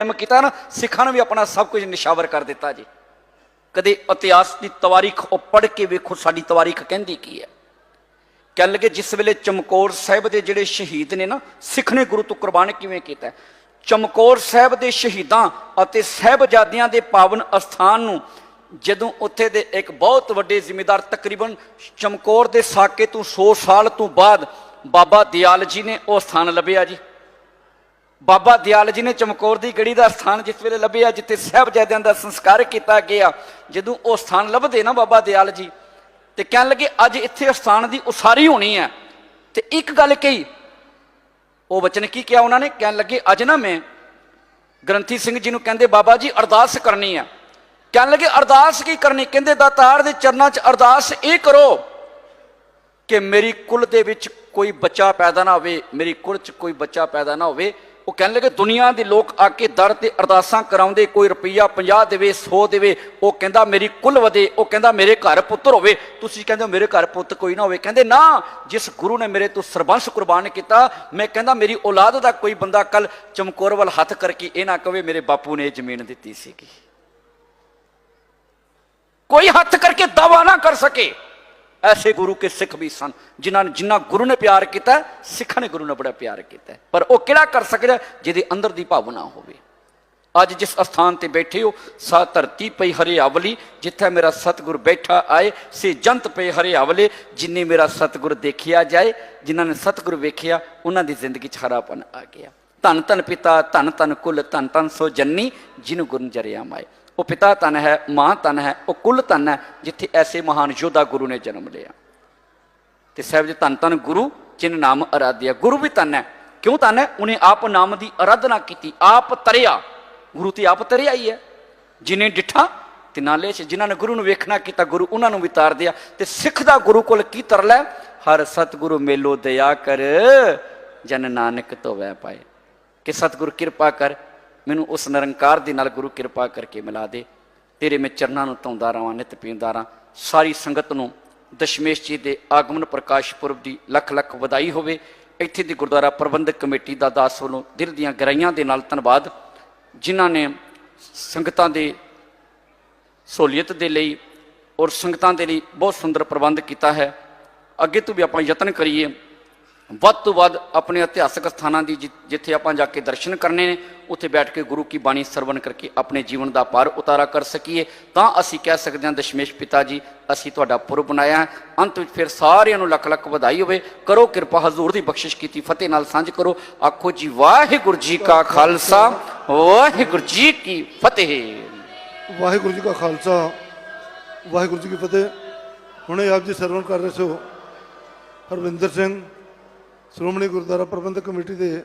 ਕੰਮ ਕੀਤਾ ਨਾ, ਸਿੱਖਾਂ ਨੇ ਵੀ ਆਪਣਾ ਸਭ ਕੁਝ ਨਿਸ਼ਾਵਰ ਕਰ ਦਿੱਤਾ ਜੀ। ਕਦੇ ਇਤਿਹਾਸ ਦੀ ਤਵਾਰੀਖ ਉਹ ਪੜ੍ਹ ਕੇ ਵੇਖੋ, ਸਾਡੀ ਤਵਾਰੀਖ ਕਹਿੰਦੀ ਕੀ ਹੈ। ਕਹਿਣ ਲੱਗੇ ਜਿਸ ਵੇਲੇ ਚਮਕੌਰ ਸਾਹਿਬ ਦੇ ਜਿਹੜੇ ਸ਼ਹੀਦ ਨੇ ਨਾ, ਸਿੱਖ ਨੇ ਗੁਰੂ ਤੋਂ ਕੁਰਬਾਨ ਕਿਵੇਂ ਕੀਤਾ ਚਮਕੌਰ ਸਾਹਿਬ ਦੇ ਸ਼ਹੀਦਾਂ ਅਤੇ ਸਹਿਬਜ਼ਾਦਿਆਂ ਦੇ ਪਾਵਨ ਅਸਥਾਨ ਨੂੰ ਜਦੋਂ ਉੱਥੇ ਦੇ ਇੱਕ ਬਹੁਤ ਵੱਡੇ ਜ਼ਿੰਮੇਦਾਰ ਤਕਰੀਬਨ ਚਮਕੌਰ ਦੇ ਸਾਕੇ ਤੋਂ 100 ਸਾਲ ਤੋਂ ਬਾਅਦ ਬਾਬਾ ਦਿਆਲ ਜੀ ਨੇ ਉਹ ਸਥਾਨ ਲੱਭਿਆ ਜੀ। ਬਾਬਾ ਦਿਆਲ ਜੀ ਨੇ ਚਮਕੌਰ ਦੀ ਗੜੀ ਦਾ ਸਥਾਨ ਜਿਸ ਵੇਲੇ ਲੱਭਿਆ, ਜਿੱਥੇ ਸਾਹਿਬਜ਼ਾਦਿਆਂ ਦਾ ਸੰਸਕਾਰ ਕੀਤਾ ਗਿਆ, ਜਦੋਂ ਉਹ ਸਥਾਨ ਲੱਭਦੇ ਨਾ ਬਾਬਾ ਦਿਆਲ ਜੀ, ਤੇ ਕਹਿਣ ਲੱਗੇ, ਅੱਜ ਇੱਥੇ ਸਥਾਨ ਦੀ ਉਸਾਰੀ ਹੋਣੀ ਹੈ। ਤੇ ਇੱਕ ਗੱਲ ਕਹੀ, ਉਹ ਬਚਨ ਕੀ ਕਿਹਾ ਉਹਨਾਂ ਨੇ? ਕਹਿਣ ਲੱਗੇ, ਅੱਜ ਨਾ ਮੈਂ ਗ੍ਰੰਥੀ ਸਿੰਘ ਜੀ ਨੂੰ ਕਹਿੰਦੇ, ਬਾਬਾ ਜੀ, ਅਰਦਾਸ ਕਰਨੀ ਹੈ। ਕਹਿਣ ਲੱਗੇ, ਅਰਦਾਸ ਕੀ ਕਰਨੀ? ਕਹਿੰਦੇ, ਦਾਤਾਰ ਦੇ ਚਰਨਾਂ 'ਚ ਅਰਦਾਸ ਇਹ ਕਰੋ ਕਿ ਮੇਰੀ ਕੁਲ ਦੇ ਵਿੱਚ ਕੋਈ ਬੱਚਾ ਪੈਦਾ ਨਾ ਹੋਵੇ, ਮੇਰੀ ਕੁਲ 'ਚ ਕੋਈ ਬੱਚਾ ਪੈਦਾ ਨਾ ਹੋਵੇ। ਉਹ ਕਹਿਣ ਲੱਗੇ, ਦੁਨੀਆ ਦੇ ਲੋਕ ਆ ਕੇ ਦਰ ਤੇ ਅਰਦਾਸਾਂ ਕਰਾਉਂਦੇ, ਕੋਈ ਰੁਪਈਆ 50 ਦੇਵੇ 100 ਦੇਵੇ, ਉਹ ਕਹਿੰਦਾ ਮੇਰੀ ਕੁੱਲ ਵਧੇ, ਉਹ ਕਹਿੰਦਾ ਮੇਰੇ ਘਰ ਪੁੱਤਰ ਹੋਵੇ। ਤੁਸੀਂ ਕਹਿੰਦੇ ਹੋ ਮੇਰੇ ਘਰ ਪੁੱਤ ਕੋਈ ਨਾ ਹੋਵੇ। ਕਹਿੰਦੇ, ਨਾ, ਜਿਸ ਗੁਰੂ ਨੇ ਮੇਰੇ ਤੋਂ ਸਰਬੰਸ ਕੁਰਬਾਨ ਕੀਤਾ, ਮੈਂ ਕਹਿੰਦਾ ਮੇਰੀ ਔਲਾਦ ਦਾ ਕੋਈ ਬੰਦਾ ਕੱਲ ਚਮਕੌਰ ਵੱਲ ਹੱਥ ਕਰਕੇ ਇਹ ਨਾ ਕਵੇ, ਮੇਰੇ ਬਾਪੂ ਨੇ ਇਹ ਜ਼ਮੀਨ ਦਿੱਤੀ ਸੀਗੀ। ਕੋਈ ਹੱਥ ਕਰਕੇ ਦਾਵਾ ਨਾ ਕਰ ਸਕੇ। ਐਸੇ ਗੁਰੂ ਕੇ ਸਿੱਖ ਵੀ ਸਨ ਜਿਨ੍ਹਾਂ ਨੇ ਜਿੰਨਾ ਗੁਰੂ ਨੇ ਪਿਆਰ ਕੀਤਾ ਸਿੱਖਾਂ ਨੇ ਗੁਰੂ ਨਾਲ ਬੜਾ ਪਿਆਰ ਕੀਤਾ ਪਰ ਉਹ ਕਿਹੜਾ ਕਰ ਸਕਦਾ ਹੈ? ਜਿਹਦੇ ਅੰਦਰ ਦੀ ਭਾਵਨਾ ਹੋਵੇ ਅੱਜ ਜਿਸ ਅਸਥਾਨ ਤੇ ਬੈਠੇ ਹੋ ਸਾ ਧਰਤੀ ਪਈ ਹਰਿਆਵਲੀ ਜਿੱਥੇ ਮੇਰਾ ਸਤਿਗੁਰ ਬੈਠਾ ਆਏ ਸੇ ਜੰਤ ਪਈ ਹਰਿਆਵਲੇ ਜਿਨੇ ਮੇਰਾ ਸਤਿਗੁਰ ਦੇਖਿਆ ਜਾਏ ਜਿਨ੍ਹਾਂ ਨੇ ਸਤਿਗੁਰ ਵੇਖਿਆ ਉਹਨਾਂ ਦੀ ਜ਼ਿੰਦਗੀ 'ਚ ਹਰਾਪਨ ਆ ਗਿਆ ਧੰਨ ਧੰਨ ਪਿਤਾ ਧੰਨ ਧੰਨ ਕੁਲ ਧੰਨ ਧੰਨ ਸੋ ਜੰਨੀ ਜਿਹਨੂੰ ਗੁਰੂ ਜਰਿਆ ਮਾਏ ਉਹ ਪਿਤਾ ਧੰਨ ਹੈ, ਮਾਂ ਧੰਨ ਹੈ, ਉਹ ਕੁੱਲ ਧੰਨ ਹੈ, ਜਿੱਥੇ ਐਸੇ ਮਹਾਨ ਯੋਧਾ ਗੁਰੂ ਨੇ ਜਨਮ ਲਿਆ। ਤੇ ਸਾਹਿਬ ਜੀ ਧੰਨ ਧੰਨ ਗੁਰੂ, ਜਿਨ ਨਾਮ ਅਰਾਧਿਆ, ਗੁਰੂ ਵੀ ਧੰਨ ਹੈ। ਕਿਉਂ ਧੰਨ ਹੈ? ਉਹਨੇ ਆਪ ਨਾਮ ਦੀ ਅਰਾਧਨਾ ਕੀਤੀ, ਆਪ ਤਰਿਆ। ਗੁਰੂ ਤੇ ਆਪ ਤਰਿਆ ਹੀ ਹੈ। ਜਿਨੇ ਡਿਠਾ ਤੇ ਨਾਲੇ ਚ ਜਿਨ੍ਹਾਂ ਨੇ ਗੁਰੂ ਨੂੰ ਵੇਖਣਾ ਕੀਤਾ, ਗੁਰੂ ਉਹਨਾਂ ਨੂੰ ਵੀ ਤਾਰ ਦਿਆ। ਤੇ ਸਿੱਖ ਦਾ ਗੁਰੂ ਕੋਲ ਕੀ ਤਰਲਾ ਹਰ ਸਤਿਗੁਰੂ ਮੇਲੋ ਦਇਆ ਕਰ, ਜਨ ਨਾਨਕ ਧੋਵੈ ਪਾਏ। ਕਿ ਸਤਿਗੁਰ ਕਿਰਪਾ ਕਰ ਮੈਨੂੰ ਉਸ ਨਿਰੰਕਾਰ ਦੇ ਨਾਲ ਗੁਰੂ ਕਿਰਪਾ ਕਰਕੇ ਮਿਲਾ ਦੇ। ਤੇਰੇ ਮੈਂ ਚਰਨਾਂ ਨੂੰ ਧੌਂਦਾ ਰਵਾਂ, ਨਿਤ ਪੀਂਦਾ ਰਾਂ ਸਾਰੀ ਸੰਗਤ ਨੂੰ ਦਸ਼ਮੇਸ਼ ਜੀ ਦੇ ਆਗਮਨ ਪ੍ਰਕਾਸ਼ ਪੁਰਬ ਦੀ ਲੱਖ ਲੱਖ ਵਧਾਈ ਹੋਵੇ। ਇੱਥੇ ਦੀ ਗੁਰਦੁਆਰਾ ਪ੍ਰਬੰਧਕ ਕਮੇਟੀ ਦਾ ਦਾਸ ਵੱਲੋਂ ਦਿਲ ਦੀਆਂ ਗਹਿਰਾਈਆਂ ਦੇ ਨਾਲ ਧੰਨਵਾਦ। ਜਿਨ੍ਹਾਂ ਨੇ ਸੰਗਤਾਂ ਦੇ ਸਹੂਲੀਅਤ ਦੇ ਲਈ ਔਰ ਸੰਗਤਾਂ ਦੇ ਲਈ ਬਹੁਤ ਸੁੰਦਰ ਪ੍ਰਬੰਧ ਕੀਤਾ ਹੈ। ਅੱਗੇ ਤੋਂ ਵੀ ਆਪਾਂ ਯਤਨ ਕਰੀਏ। ਵੱਧ ਤੋਂ ਵੱਧ ਆਪਣੇ ਇਤਿਹਾਸਕ ਸਥਾਨਾਂ ਦੀ ਜਿ- ਜਿੱਥੇ ਆਪਾਂ ਜਾ ਕੇ ਦਰਸ਼ਨ ਕਰਨੇ ਨੇ, ਉੱਥੇ ਬੈਠ ਕੇ ਗੁਰੂ ਕੀ ਬਾਣੀ ਸਰਵਣ ਕਰਕੇ ਆਪਣੇ ਜੀਵਨ ਦਾ ਪਾਰ ਉਤਾਰਾ ਕਰ ਸਕੀਏ। ਤਾਂ ਅਸੀਂ ਕਹਿ ਸਕਦੇ ਹਾਂ, ਦਸ਼ਮੇਸ਼ ਪਿਤਾ ਜੀ ਅਸੀਂ ਤੁਹਾਡਾ ਪੁਰਬ ਬਣਾਇਆ ਹੈ। ਅੰਤ ਵਿੱਚ ਫਿਰ ਸਾਰਿਆਂ ਨੂੰ ਲੱਖ ਲੱਖ ਵਧਾਈ ਹੋਵੇ। ਕਰੋ ਕਿਰਪਾ, ਹਜ਼ੂਰ ਦੀ ਬਖਸ਼ਿਸ਼ ਕੀਤੀ, ਫਤਿਹ ਨਾਲ ਸਾਂਝ ਕਰੋ। ਆਖੋ ਜੀ, ਵਾਹਿਗੁਰੂ ਜੀ ਕਾ ਖਾਲਸਾ, ਵਾਹਿਗੁਰੂ ਜੀ ਕੀ ਫਤਿਹ। ਵਾਹਿਗੁਰੂ ਜੀ ਕਾ ਖਾਲਸਾ, ਵਾਹਿਗੁਰੂ ਜੀ ਕੀ ਫਤਿਹ। ਹੁਣੇ ਆਪ ਜੀ ਸਰਵਣ ਕਰ ਰਹੇ ਸੋ, ਹਰਵਿੰਦਰ ਸਿੰਘ ਸ਼੍ਰੋਮਣੀ ਗੁਰਦੁਆਰਾ ਪ੍ਰਬੰਧਕ ਕਮੇਟੀ ਦੇ